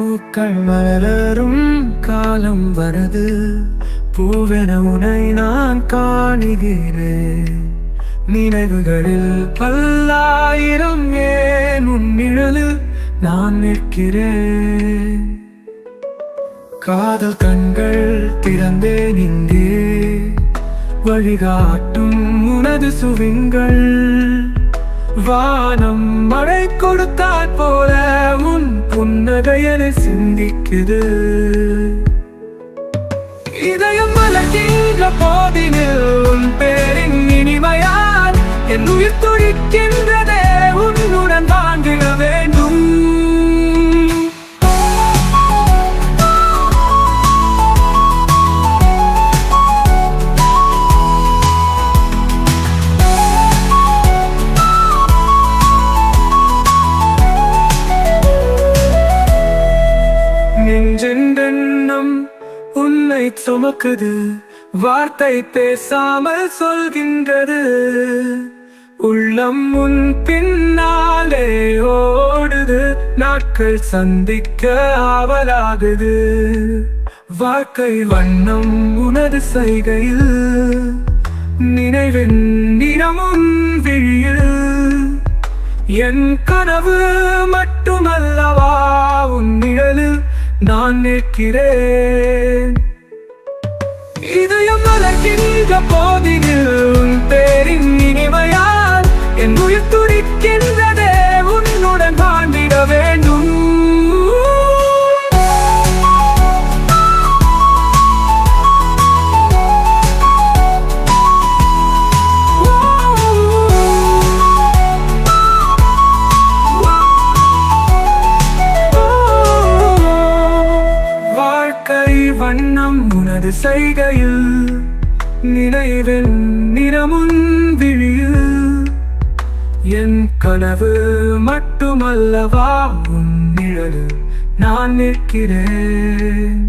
பூக்கள் மலரும் காலம் வரது. பூவென உனை நான் காணுகிறேன். நினைவுகளில் பல்லாயிரம் ஏன் உன் நிழலில் நான் நிற்கிறேன். காதல் கண்கள் திறந்தேன் இங்கே வழிகாட்டும் உனது சுவிங்கள். வானம் மழை கொடுத்தாற் போல உன் புன்னகையனை சிந்திக்குது. இதயம் மலர்கின்ற போதினில் உன் பேரின் இனிமையால் என் உயிர் துடிக்கின்ற சுமக்குது. வார்த்தை பேசாமல் சொல்கின்றது. உள்ளம் முன் பின்னாலே ஓடுது. நாட்கள் சந்திக்க ஆவலாகுது. வாழ்க்கை வண்ணம் உனது செய்கையில் நினைவின் நிறமும் விழியில். என் கனவு மட்டுமல்லவா உன் நிழலில் நான் நிற்கிறேன். இதயம் மலர்கின்ற போதினில் உன் பேரின் இனிமையால். என் உயிர் துடிக்கின்றதே உன்னுடன் வாழ்ந்திட வேண்டும். வாழ்க்கை வண்ணம் உனது செய்கை நினைவில் நிறமுன் விழியில் என் கனவு மட்டுமல்லவா? உன் நிழல் நான் நிற்கிறேன்.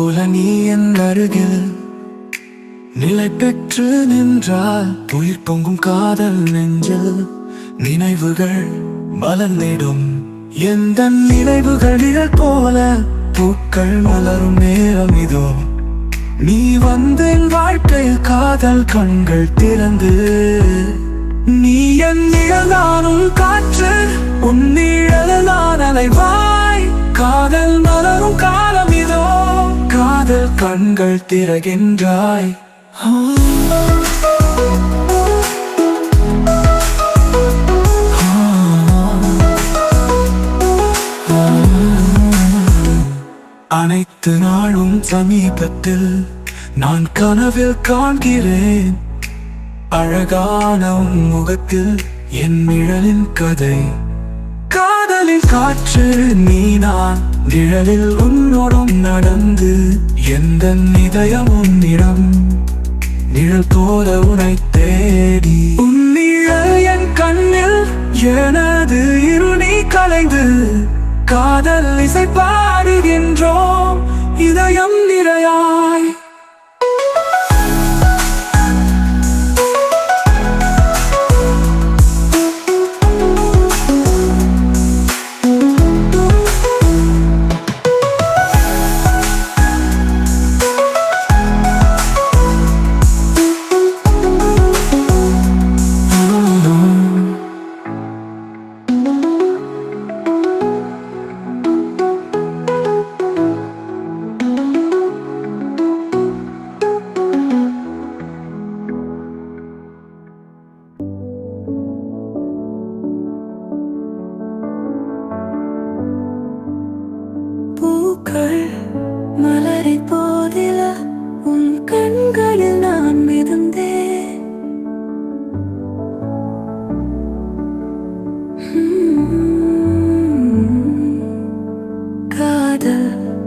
போல நீ என் அருகில் நிலை பெற்று நின்றால் உயிர் பொங்கும் காதல் நெஞ்சில் நினைவுகள் மலர்ந்திடும். எந்த நினைவுகள் போல பூக்கள் மலரும் நேரம் இதோ. நீ வந்து என் வாழ்க்கையில் காதல் கண்கள் திறந்து. நீ என் நிழலானும் காற்று உன் கண்கள் திறகின்றாய். அனைத்து நாளும் சமீபத்தில் நான் கனவில் காண்கிறேன். அழகான முகத்தில் என் நிழலின் கதை. காதலில் காற்று நீ நான். நிழலில் உன்னோடும் நடந்து எந்த இதயம் நிறம். நிழல் போல உனை தேடி. உன் நிழல் என் கண்ணில் எனது இருளி கலைந்து காதல் இசைப்பா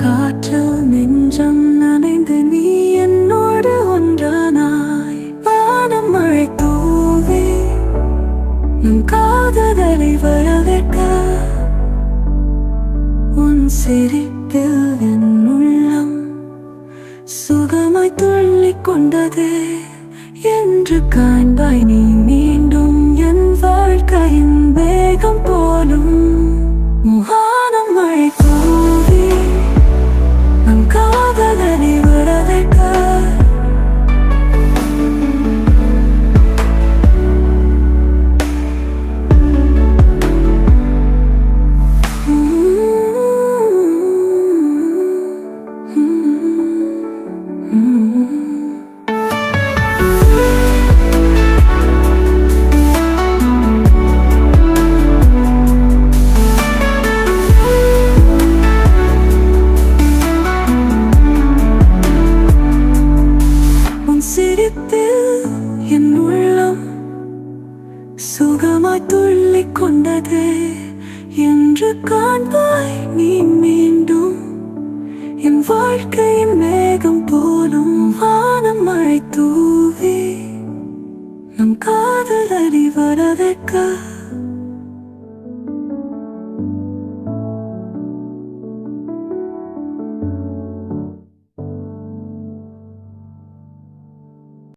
காற்றில் நெஞ்சம் நனைந்து நீ என்னோடு ஒன்றானாய். வானம் மழை தூவி நம் காதலை வரவேற்க. உன் சிரிப்பில் என் உள்ளம் சுகமாய் துள்ளி கொண்டது. என்று காண்பாய் நீ மீன் சுகமாய் துள்ளி கொண்டது என்று காண்பாய் நீ மீண்டும். என் வாழ்க்கையின் மேகம் போலும் வானம் மழை தூவி நம் காதல் அறிவரவேற்க